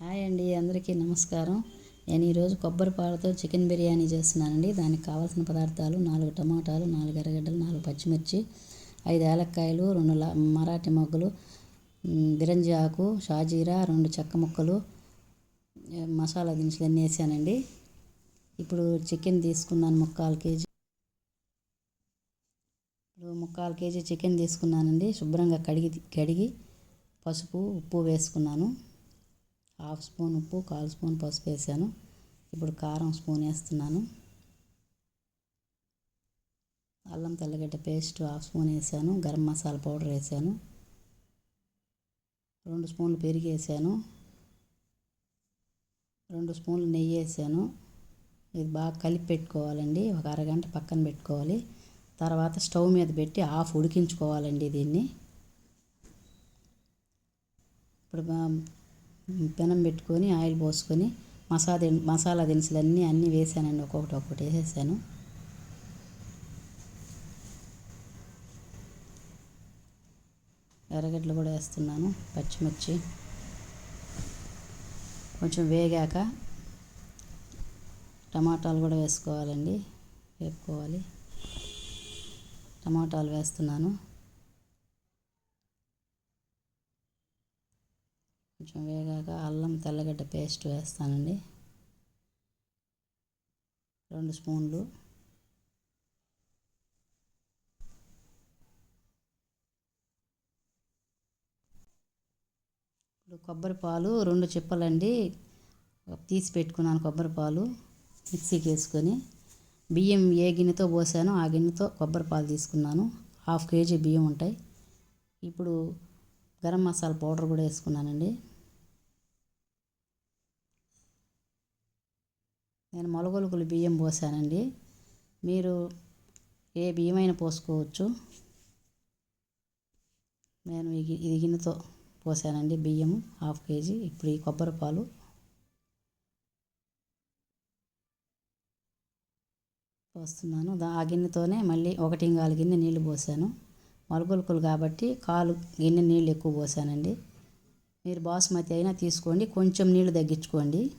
Hi అండి అందరికీ నమస్కారం. నేను ఈరోజు కొబ్బరి పాలతో చికెన్ బిర్యానీ చేస్తున్నానండి. దానికి కావాల్సిన పదార్థాలు నాలుగు టమాటాలు నాలుగు ఎర్రగడ్డలు నాలుగు పచ్చిమిర్చి ఐదు ఏలక్కాయలు రెండు మరాఠీ మొగ్గలు బిరంజి ఆకు షాజీరా రెండు చెక్క ముక్కలు మసాలా దినుసులు అన్నీ వేసానండి. ఇప్పుడు చికెన్ తీసుకున్నాను ముక్కాలు కేజీ. ఇప్పుడు ముక్కాలు కేజీ చికెన్ తీసుకున్నానండి. శుభ్రంగా కడిగి కడిగి పసుపు ఉప్పు వేసుకున్నాను. హాఫ్ స్పూన్ ఉప్పు కాల్ స్పూన్ పసుపు వేసాను. ఇప్పుడు కారం స్పూన్ వేస్తున్నాను. అల్లం తెల్లగడ్డ పేస్ట్ హాఫ్ స్పూన్ వేసాను. గరం మసాలా పౌడర్ వేసాను. రెండు స్పూన్లు పెరిగి వేసాను. రెండు స్పూన్లు నెయ్యి వేసాను. ఇది బాగా కలిపి పెట్టుకోవాలండి. ఒక అరగంట పక్కన పెట్టుకోవాలి. తర్వాత స్టవ్ మీద పెట్టి హాఫ్ ఉడికించుకోవాలండి దీన్ని. ఇప్పుడు పెనం పెట్టుకొని ఆయిల్ పోసుకొని మసాలా మసాలా దినుసులు అన్నీ అన్నీ వేసానండి. ఒక్కొక్కటి ఒక్కొక్కటి వేసేసాను. ఎర్రగడ్డలు కూడా వేస్తున్నాను పచ్చిమిర్చి. కొంచెం వేగాక టమాటాలు కూడా వేసుకోవాలండి వేపుకోవాలి. టమాటాలు వేస్తున్నాను. కొంచెం వేగాక అల్లం తెల్లగడ్డ పేస్ట్ వేస్తానండి. రెండు స్పూన్లు. ఇప్పుడు కొబ్బరి పాలు రెండు చిప్పలండి. తీసి పెట్టుకున్నాను కొబ్బరి పాలు మిక్సీకి వేసుకొని. బియ్యం ఏ గిన్నెతో పోసానో ఆ గిన్నెతో కొబ్బరి పాలు తీసుకున్నాను. హాఫ్ కేజీ బియ్యం ఉంటాయి. ఇప్పుడు గరం మసాలా పౌడర్ కూడా వేసుకున్నానండి. నేను మొలగొలుగులు బియ్యం పోసానండి. మీరు ఏ బియ్యమైనా పోసుకోవచ్చు. నేను ఇది గిన్నెతో పోసానండి బియ్యం హాఫ్ కేజీ. ఇప్పుడు ఈ కొబ్బరి పాలు. పోస్తున్నాను. ఆ గిన్నెతోనే మళ్ళీ ఒకటి ఇంగాలు గిన్నె నీళ్ళు పోసాను. మొలగొలుకులు కాబట్టి కాలు గిన్నె నీళ్ళు ఎక్కువ పోసానండి. మీరు బాస్మతి అయినా తీసుకోండి. కొంచెం నీళ్ళు తగ్గించుకోండి.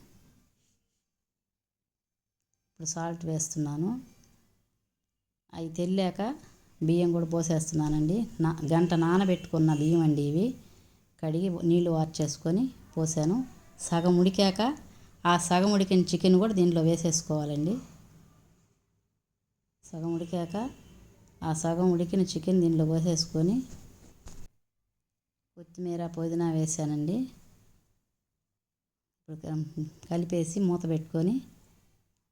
ఇప్పుడు సాల్ట్ వేస్తున్నాను. అవి తెల్లాక బియ్యం కూడా పోసేస్తున్నానండి. నా గంట నానబెట్టుకున్న బియ్యం అండి ఇవి. కడిగి నీళ్ళు వార్చేసుకొని పోసాను. సగం ఉడికాక ఆ సగం ఉడికిన చికెన్ కూడా దీంట్లో వేసేసుకోవాలండి. సగం ఉడికాక ఆ సగం ఉడికిన చికెన్ దీంట్లో పోసేసుకొని కొత్తిమీర పుదీనా వేసానండి. ఇప్పుడు కలిపేసి మూత పెట్టుకొని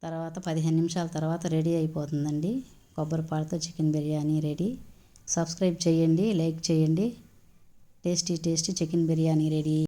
తర్వాత పదిహేను నిమిషాల తర్వాత రెడీ అయిపోతుందండి. కొబ్బరిపాలతో చికెన్ బిర్యానీ రెడీ. సబ్స్క్రైబ్ చేయండి లైక్ చేయండి. Tasty tasty chicken biryani ready.